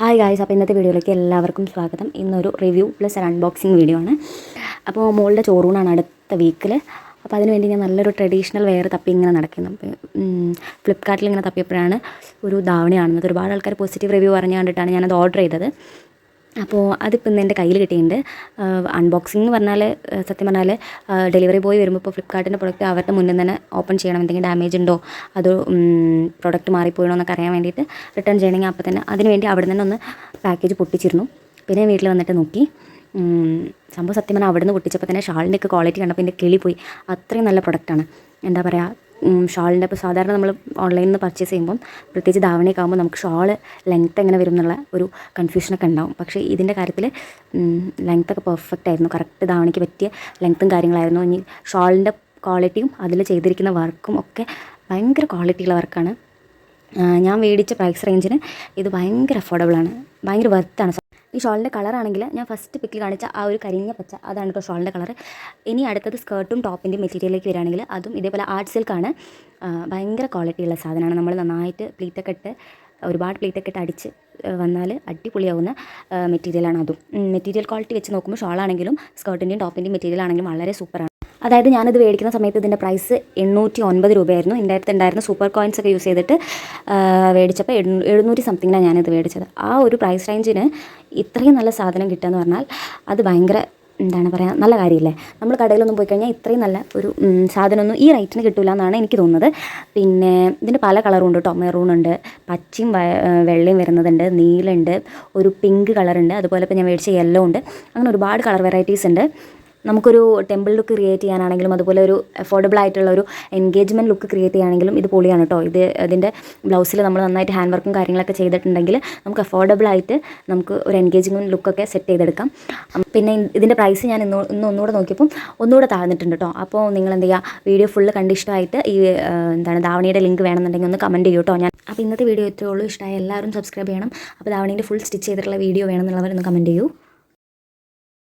Hi guys അപ്പോൾ ഇന്നത്തെ വീഡിയോയിലേക്ക് എല്ലാവർക്കും സ്വാഗതം. ഇന്നൊരു റിവ്യൂ പ്ലസ് ഒരു അൺബോക്സിങ് വീഡിയോ ആണ്. അപ്പോൾ മോളുടെ ചോറൂണാണ് അടുത്ത വീക്കിൽ അപ്പോൾ അതിനുവേണ്ടി ഞാൻ നല്ലൊരു ട്രഡീഷണൽ വെയർ തപ്പി ഇങ്ങനെ നടക്കുന്നു. ഫ്ലിപ്കാർട്ടിൽ ഇങ്ങനെ തപ്പിയപ്പോഴാണ് ഒരു ധാവണി കാണുന്നത് ഒരുപാട് ആൾക്കാർ പോസിറ്റീവ് റിവ്യൂ പറഞ്ഞു കണ്ടിട്ടാണ് ഞാനത് ഓർഡർ ചെയ്തത്. അപ്പോൾ അതിപ്പോൾ ഇന്ന് എന്റെ കയ്യിൽ കിട്ടിയിട്ടുണ്ട്. അൺബോക്സിംഗ് എന്ന് പറഞ്ഞാൽ സത്യം പറഞ്ഞാൽ ഡെലിവറി ബോയ് വരുമ്പോൾ ഇപ്പോൾ ഫ്ലിപ്കാർട്ടിന്റെ പ്രൊഡക്റ്റ് അവരുടെ മുന്നിൽ തന്നെ ഓപ്പൺ ചെയ്യണം. എന്തെങ്കിലും ഡാമേജ് ഉണ്ടോ? അതോ പ്രൊഡക്റ്റ് മാറിപ്പോയണോ എന്നൊക്കെ അറിയാൻ വേണ്ടിയിട്ട് റിട്ടേൺ ചെയ്യണമെങ്കിൽ അപ്പോൾ തന്നെ അതിന് വേണ്ടി അവിടെ നിന്ന് ഒന്ന് പാക്കേജ് പൊട്ടിച്ചിരുന്നു. പിന്നെ വീട്ടിൽ വന്നിട്ട് നോക്കി. സംഭവം സത്യം പറഞ്ഞാൽ അവിടെ നിന്ന് പൊട്ടിച്ചപ്പോൾ തന്നെ ഷാളിന്റെയൊക്കെ ക്വാളിറ്റി കണ്ടപ്പോൾ എന്റെ കിളി പോയി. അത്രയും നല്ല പ്രൊഡക്റ്റാണ് എന്താ പറയുക ഷാളിന്റെ ഇപ്പോൾ സാധാരണ നമ്മൾ ഓൺലൈനിൽ നിന്ന് പർച്ചേസ് ചെയ്യുമ്പം പ്രത്യേകിച്ച് ധാവണിയൊക്കെ ആകുമ്പോൾ നമുക്ക് ഷാൾ ലെങ്ത്ത് എങ്ങനെ വരും എന്നുള്ള ഒരു കൺഫ്യൂഷനൊക്കെ ഉണ്ടാവും. പക്ഷേ ഇതിന്റെ കാര്യത്തിൽ ലെങ്ത്തൊക്കെ പെർഫെക്റ്റ് ആയിരുന്നു. കറക്റ്റ് ധാവണിക്ക് പറ്റിയ ലെങ്ത്തും കാര്യങ്ങളായിരുന്നു. ഇനി ഷാളിന്റെ ക്വാളിറ്റിയും അതിൽ ചെയ്തിരിക്കുന്ന വർക്കും ഒക്കെ ഭയങ്കര ക്വാളിറ്റിയുള്ള വർക്കാണ് ഞാൻ മേടിച്ച പ്രൈസ് റേഞ്ചിന് ഇത് ഭയങ്കര അഫോർഡബിളാണ് ഭയങ്കര വർത്താണ് ഈ ഷോളിന്റെ കളറാണെങ്കിൽ ഞാൻ ഫസ്റ്റ് പിക്കിൽ കാണിച്ച ആ ഒരു കരിഞ്ഞ പച്ച അതാണ് കേട്ടോ ഷോളിന്റെ കളർ ഇനി അടുത്തത് സ്കേർട്ടും ടോപ്പിന്റെ മെറ്റീരിയലിലേക്ക് വരികയാണെങ്കിൽ അതും ഇതേപോലെ ആർട്ട് സിൽക്കാണ്. ഭയങ്കര ക്വാളിറ്റി ഉള്ള സാധനമാണ്. നമ്മൾ നന്നായിട്ട് പ്ലീറ്റൊക്കെ ഇട്ട് ഒരുപാട് പ്ലീറ്റൊക്കെ ഇട്ട് അടിച്ച് വന്നാൽ അടിപൊളിയാവുന്ന മെറ്റീരിയലാണ് അതും. മെറ്റീരിയൽ ക്വാളിറ്റി വെച്ച് നോക്കുമ്പോൾ ഷോളാണെങ്കിലും സ്കേർട്ടിന്റെയും ടോപ്പിന്റെയും മെറ്റീരിയൽ ആണെങ്കിലും വളരെ സൂപ്പറാണ്. അതായത് ഞാനിത് മേടിക്കുന്ന സമയത്ത് ഇതിന്റെ പ്രൈസ് എണ്ണൂറ്റി ഒൻപത് രൂപയായിരുന്നു. എന്റെ അടുത്ത് ഉണ്ടായിരുന്ന സൂപ്പർ കോയിൻസ് ഒക്കെ യൂസ് ചെയ്തിട്ട് മേടിച്ചപ്പോൾ എഴുന്നൂറ്റി സംതിങ്ങിനാണ് ഞാനിത് മേടിച്ചത്. ആ ഒരു പ്രൈസ് റേഞ്ചിന് ഇത്രയും നല്ല സാധനം കിട്ടുക എന്ന് പറഞ്ഞാൽ അത് ഭയങ്കര എന്താണ് പറയുക നല്ല കാര്യമില്ലേ നമ്മൾ കടയിലൊന്നും പോയി കഴിഞ്ഞാൽ ഇത്രയും നല്ല ഒരു സാധനമൊന്നും ഈ റേറ്റിന് കിട്ടില്ല എന്നാണ് എനിക്ക് തോന്നുന്നത്. പിന്നെ ഇതിന്റെ പല കളറും ഉണ്ട്. കേട്ടോ മെറൂൺ ഉണ്ട് പച്ചയും വെള്ളയും വരുന്നതുണ്ട് നീലുണ്ട് ഒരു പിങ്ക് കളറുണ്ട് അതുപോലെ ഇപ്പോൾ ഞാൻ മേടിച്ച യെല്ലോ ഉണ്ട്. അങ്ങനെ ഒരുപാട് കളർ വെറൈറ്റീസ് ഉണ്ട്. നമുക്കൊരു ടെമ്പിൾ ലുക്ക് ക്രിയേറ്റ് ചെയ്യാനാണെങ്കിലും അതുപോലെ ഒരു അഫോർഡബിൾ ആയിട്ടുള്ള ഒരു എൻഗേജ്മെന്റ് ലുക്ക് ക്രിയേറ്റ് ചെയ്യാണെങ്കിലും ഇത് പൊളിയാണ് കേട്ടോ ഇത് ഇതിന്റെ ബ്ലൗസിൽ നമ്മൾ നന്നായിട്ട് ഹാൻഡ് വർക്കും കാര്യങ്ങളൊക്കെ ചെയ്തിട്ടുണ്ടെങ്കിൽ നമുക്ക് അഫോർഡബിൾ ആയിട്ട് നമുക്ക് ഒരു എൻഗേജ്മെന്റ് ലുക്കൊക്കെ സെറ്റ് ചെയ്തെടുക്കാം. പിന്നെ ഇതിന്റെ പ്രൈസ് ഞാൻ ഇന്ന് ഇന്ന് ഒന്നുകൂടെ നോക്കിയപ്പം ഒന്നുകൂടെ താഴ്ന്നിട്ടുണ്ട് കേട്ടോ അപ്പോൾ നിങ്ങൾ എന്ത് ചെയ്യുക വീഡിയോ ഫുള്ള് കണ്ട് ഇഷ്ടമായിട്ട് ഈ എന്താണ് ധാവണിയുടെ ലിങ്ക് വേണമെന്നുണ്ടെങ്കിൽ ഒന്ന് കമന്റ് ചെയ്യൂ കേട്ടോ ഞാൻ അപ്പോൾ ഇന്നത്തെ വീഡിയോ ഇത്രയേ ഇഷ്ടമായ എല്ലാവരും സബ്സ്ക്രൈബ് ചെയ്യണം. അപ്പോൾ ധാവണീന്റെ ഫുൾ സ്റ്റിച്ച് ചെയ്തിട്ടുള്ള വീഡിയോ വേണമെന്നുള്ളവരൊന്ന് കമന്റ് ചെയ്യൂ.